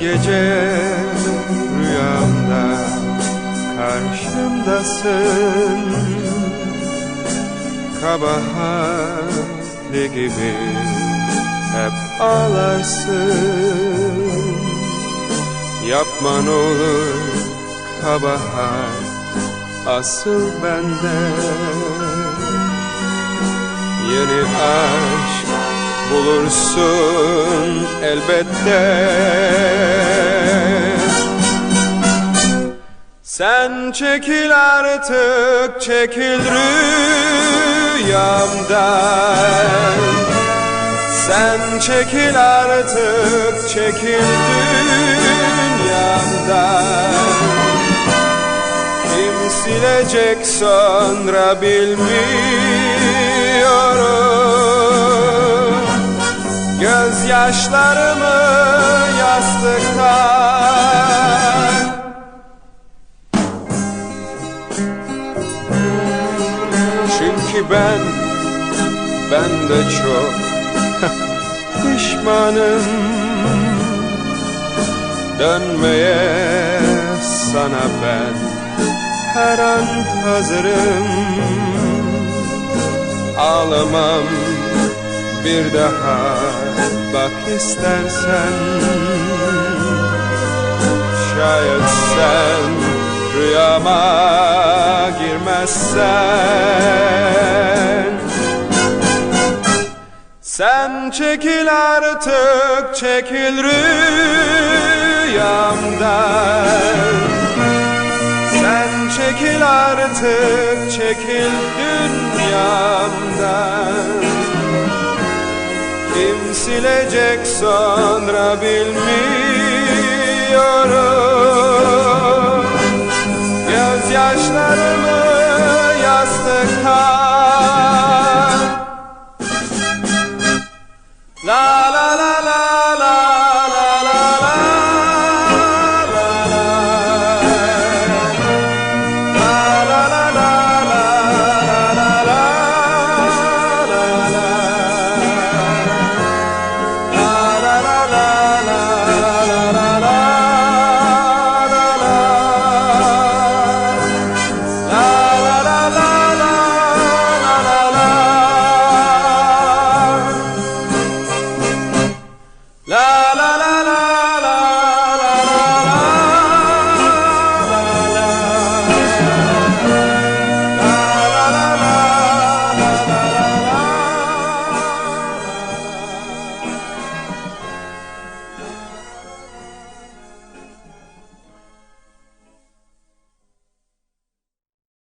gece rüyamda karşımdasın. Kabahatli gibi hep ağlarsın. Yapman olur kabahat asıl bende. Yeni aşk bulursun elbette. Sen çekil artık çekil rüyamdan. Sen çekil artık çekil dünyamdan. Silecek sonra bilmiyorum Gözyaşlarımı yastıktan. Çünkü ben, ben de çok pişmanım. Dönmeye sana ben her an hazırım. Ağlamam bir daha istersen. Şayet sen rüyama girmezsen. Sen çekil artık çekil rüyamdan. Sen çekil artık çekil dünyamdan silecek sonra bilmiyorum